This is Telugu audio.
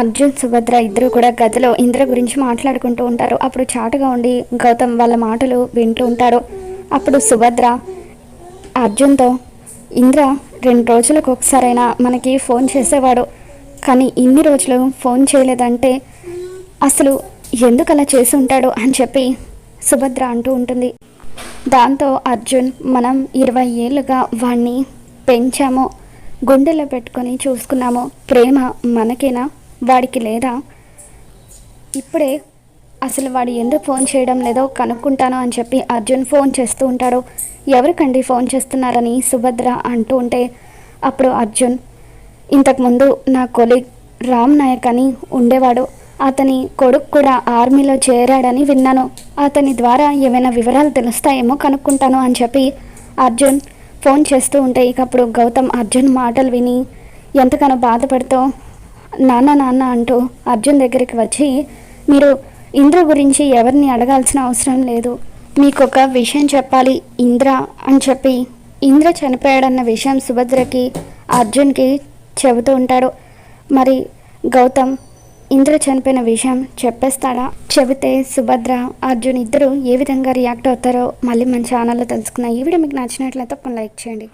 అర్జున్ సుభద్ర ఇద్దరు కూడా గదిలో ఇంద్ర గురించి మాట్లాడుకుంటూ ఉంటారు. అప్పుడు చాటుగా ఉండి గౌతమ్ వాళ్ళ మాటలు వింటూ ఉంటారు. అప్పుడు సుభద్ర అర్జున్తో ఇంద్ర రెండు రోజులకు ఒకసారైనా మనకి ఫోన్ చేసేవాడు. కానీ ఇన్ని రోజులు ఫోన్ చేయలేదంటే అసలు ఎందుకు అలా చేసి ఉంటాడు? అని చెప్పి సుభద్ర అంటూ ఉంటుంది. దాంతో అర్జున్ మనం ఇరవై ఏళ్ళుగా వాణ్ణి పెంచాము. గుండెలో పెట్టుకొని చూసుకున్నాము. ప్రేమ మనకేనా? వాడికి లేదా? ఇప్పుడే అసలు వాడు ఎందుకు ఫోన్ చేయడం లేదో కనుక్కుంటాను అని చెప్పి అర్జున్ ఫోన్ చేస్తూ ఉంటాడు. ఎవరికండి ఫోన్ చేస్తున్నారని సుభద్ర అంటూ ఉంటే అప్పుడు అర్జున్ ఇంతకుముందు నా కొలీగ్ రామ్ నాయక్ అని ఉండేవాడు. అతని కొడుకు కూడా ఆర్మీలో చేరాడని విన్నాను. అతని ద్వారా ఏమైనా వివరాలు తెలుస్తాయేమో కనుక్కుంటాను అని చెప్పి అర్జున్ ఫోన్ చేస్తూ ఉంటే ఇక అప్పుడు గౌతమ్ అర్జున్ మాటలు విని ఎంతగానో బాధపడుతూ నాన్న నాన్న అంటూ అర్జున్ దగ్గరికి వచ్చి మీరు ఇంద్ర గురించి ఎవరిని అడగాల్సిన అవసరం లేదు. మీకు ఒక విషయం చెప్పాలి ఇంద్ర అని చెప్పి ఇంద్ర చనిపోయాడన్న విషయం సుభద్రకి అర్జున్కి చెబుతూ ఉంటాడు. మరి గౌతమ్ ఇంద్ర చనిపోయిన విషయం చెప్పేస్తాడా? చెబితే సుభద్ర అర్జున్ ఇద్దరు ఏ విధంగా రియాక్ట్ అవుతారో మళ్ళీ మన ఛానల్లో తెలుసుకుందాం. ఈ వీడియో మీకు నచ్చినట్లయితే ఒక లైక్ చేయండి.